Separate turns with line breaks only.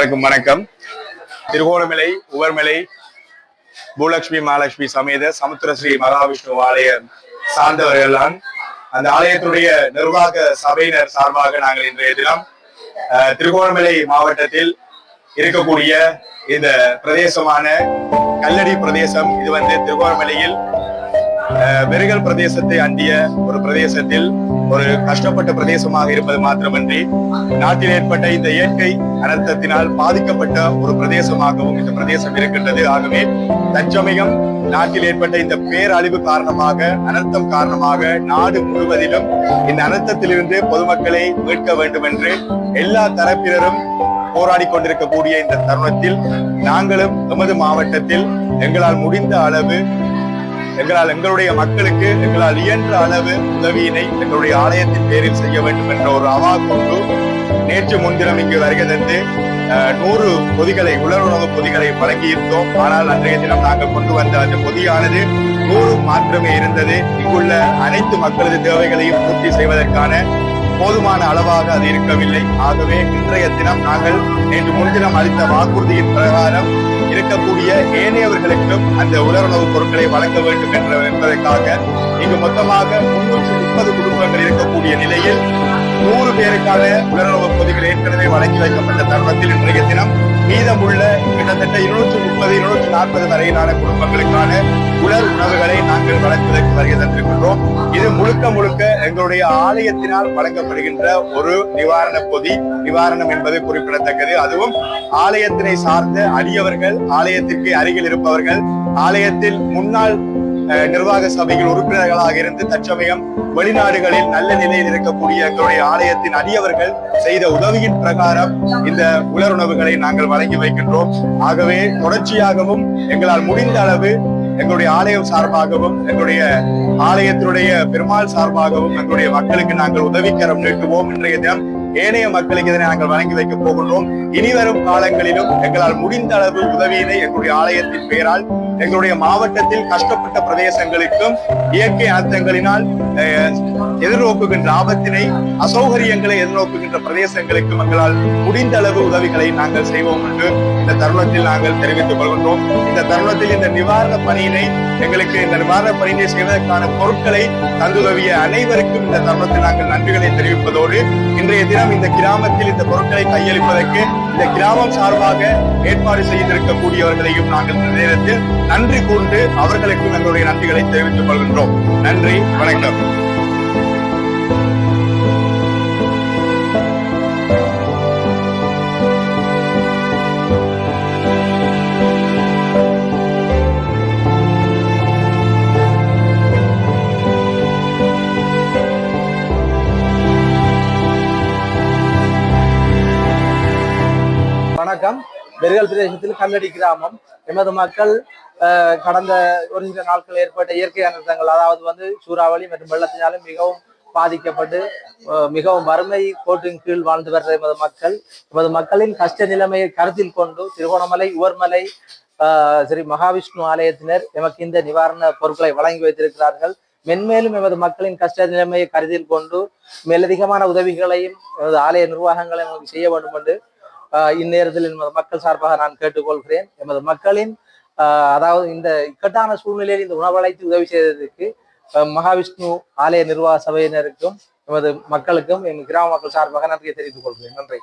அனைவருக்கும் வணக்கம். திருகோணமலை உவர்மலை பூலட்சுமி மகாலட்சுமி சமேத சமுத்திரஸ்ரீ மகாவிஷ்ணு ஆலயம் சார்ந்தவர்கள் தான் அந்த ஆலயத்துடைய நிர்வாக சபையினர் சார்பாக நாங்கள் இன்றைய தினம் திருகோணமலை மாவட்டத்தில் இருக்கக்கூடிய இந்த பிரதேசமான கல்லடி பிரதேசம் இது வந்து திருகோணமலையில் வெறுகல் பிரதேசத்தை அண்டிய ஒரு பிரதேசத்தில் ஒரு கஷ்டப்பட்ட பிரதேசமாக இருப்பது மாத்திரமன்றி நாட்டில் ஏற்பட்ட இந்த இயற்கை அனர்த்தத்தினால் பாதிக்கப்பட்ட ஒரு பிரதேசமாகவும் இந்த பிரதேசம் இருக்கின்றது. ஆகவே தற்சமயம் நாட்டில் ஏற்பட்ட இந்த பேரழிவு காரணமாக அனர்த்தம் காரணமாக நாடு முழுவதிலும் இந்த அனர்த்தத்திலிருந்து பொதுமக்களை மீட்க வேண்டும் என்று எல்லா தரப்பினரும் போராடி கொண்டிருக்கக்கூடிய இந்த தருணத்தில் நாங்களும் எமது மாவட்டத்தில் எங்களால் முடிந்த அளவு எங்களால் எங்களுடைய மக்களுக்கு எங்களால் இயன்ற அளவு உதவியினை எங்களுடைய ஆலயத்தின் பேரில் செய்ய வேண்டும் என்ற ஒரு அவா கொண்டு நேற்று முன்தினம் இங்கு வருகை தந்து அஹ், நூறு பொதிகளை உலருணவு பொதிகளை வழங்கியிருந்தோம். ஆனால் அன்றைய தினம் நாங்கள் கொண்டு வந்த அந்த பொதியானது நூறு மாத்திரமே இருந்தது. இங்குள்ள அனைத்து மக்களது தேவைகளையும் பூர்த்தி செய்வதற்கான போதுமான அளவாக அது இருக்கவில்லை. ஆகவே இன்றைய தினம் நாங்கள் நேற்று முன்தினம் அளித்த வாக்குறுதியின் பிரகாரம் இருக்கக்கூடிய ஏனையவர்களுக்கும் அந்த உலருணவுப் பொருட்களை வழங்க வேண்டும் என்ற என்பதற்காக இங்கு மொத்தமாக முன்னூற்றி முப்பது குடும்பங்கள் இருக்கக்கூடிய நிலையில் நூறு பேருக்கான உலருணவுப் பொதிகள் ஏற்கனவே வழங்கி வைக்கப்பட்ட தருணத்தில் இன்றைய தினம் மீதமுள்ள கிட்டத்தட்ட இருநூற்றி முப்பது இருநூற்றி நாற்பது வரையிலான குடும்பங்களுக்கான உலர் உணவுகளை நாங்கள் வழங்குவதற்கு வருகை தந்திருக்கின்றோம். இது முழுக்க முழுக்க எங்களுடைய ஆலயத்தினால் வழங்கப்படுகின்ற ஒரு நிவாரண பொதி. நிவாரணம் என்பது குறிப்பிடத்தக்கது. அதுவும் ஆலயத்தினை சார்ந்த அடியவர்கள் ஆலயத்திற்கு அருகில் இருப்பவர்கள் ஆலயத்தில் முன்னாள் நிர்வாக சபையில் உறுப்பினர்களாக இருந்து தற்சமயம் வெளிநாடுகளில் நல்ல நிலையில் இருக்கக்கூடிய எங்களுடைய ஆலயத்தின் அடியவர்கள் செய்த உதவியின் பிரகாரம் இந்த உலருணவுகளை நாங்கள் வழங்கி வைக்கின்றோம். ஆகவே தொடர்ச்சியாகவும் எங்களால் முடிந்த அளவு எங்களுடைய ஆலயம் சார்பாகவும் எங்களுடைய ஆலயத்தினுடைய பெருமாள் சார்பாகவும் எங்களுடைய மக்களுக்கு நாங்கள் உதவிக்கரம் நீட்டுவோம் இன்றைய தினம். ஏனைய மக்களுக்கு இதனை நாங்கள் வழங்கி வைக்க போகின்றோம். இனி வரும் காலங்களிலும் எங்களால் முடிந்த அளவு உதவியினை எங்களுடைய ஆலயத்தின் பெயரால் எங்களுடைய மாவட்டத்தில் கஷ்டப்பட்ட பிரதேசங்களுக்கும் இயற்கை அர்த்தங்களினால் அஹ், எதிர்நோக்குகின்ற ஆபத்தினை அசௌகரியங்களை எதிர்நோக்குகின்ற பிரதேசங்களுக்கு எங்களால் முடிந்த அளவு உதவிகளை நாங்கள் செய்வோம் என்று இந்த தருணத்தில் நாங்கள் தெரிவித்துக் கொள்கின்றோம். இந்த தருணத்தில் இந்த நிவாரண பணியினை எங்களுக்கு இந்த நிவாரண பணியினை செய்வதற்கான பொருட்களை தந்துதவிய அனைவருக்கும் இந்த தருணத்தில் நாங்கள் நன்றிகளை தெரிவிப்பதோடு இன்றைய தினம் இந்த கிராமத்தில் இந்த பொருட்களை கையளிப்பதற்கு இந்த கிராமம் சார்பாக ஏற்பாடு செய்திருக்கக்கூடியவர்களையும் நாங்கள் இந்த நேரத்தில் நன்றி கூர்ந்து அவர்களுக்கும் எங்களுடைய நன்றிகளை தெரிவித்துக் கொள்கின்றோம். நன்றி வணக்கம்.
வணக்கம். பெருகல் பிரதேசத்தில் கல்லடி கிராமம். எமது மக்கள் கடந்த ஒரு சில நாட்கள் ஏற்பட்ட இயற்கை அனர்த்தங்கள் அதாவது வந்து சூறாவளி மற்றும் வெள்ளத்தினாலும் மிகவும் பாதிக்கப்பட்டு மிகவும் வறுமை கோட்டின் கீழ் வாழ்ந்து வர்ற எமது மக்கள் எமது மக்களின் கஷ்ட நிலைமையை கருத்தில் கொண்டு திருகோணமலை உவர்மலை ஸ்ரீ மகாவிஷ்ணு ஆலயத்தினர் எமக்கு இந்த நிவாரண பொருட்களை வழங்கி வைத்திருக்கிறார்கள். மென்மேலும் எமது மக்களின் கஷ்ட நிலைமையை கருத்தில் கொண்டு மேலதிகமான உதவிகளையும் எமது ஆலய நிர்வாகங்களையும் செய்ய வேண்டும் என்று இந்நேரத்தில் எமது மக்கள் சார்பாக நான் கேட்டுக்கொள்கிறேன். எமது மக்களின் ஆஹ் அதாவது இந்த இக்கட்டான சூழ்நிலையில் இந்த உணவழைத்து உதவி செய்ததற்கு மகாவிஷ்ணு ஆலய நிர்வாக சபையினருக்கும் எமது மக்களுக்கும் எங்கள் கிராம மக்கள் சார்பாக நன்றியை தெரிவித்துக் கொள்கிறேன். நன்றி.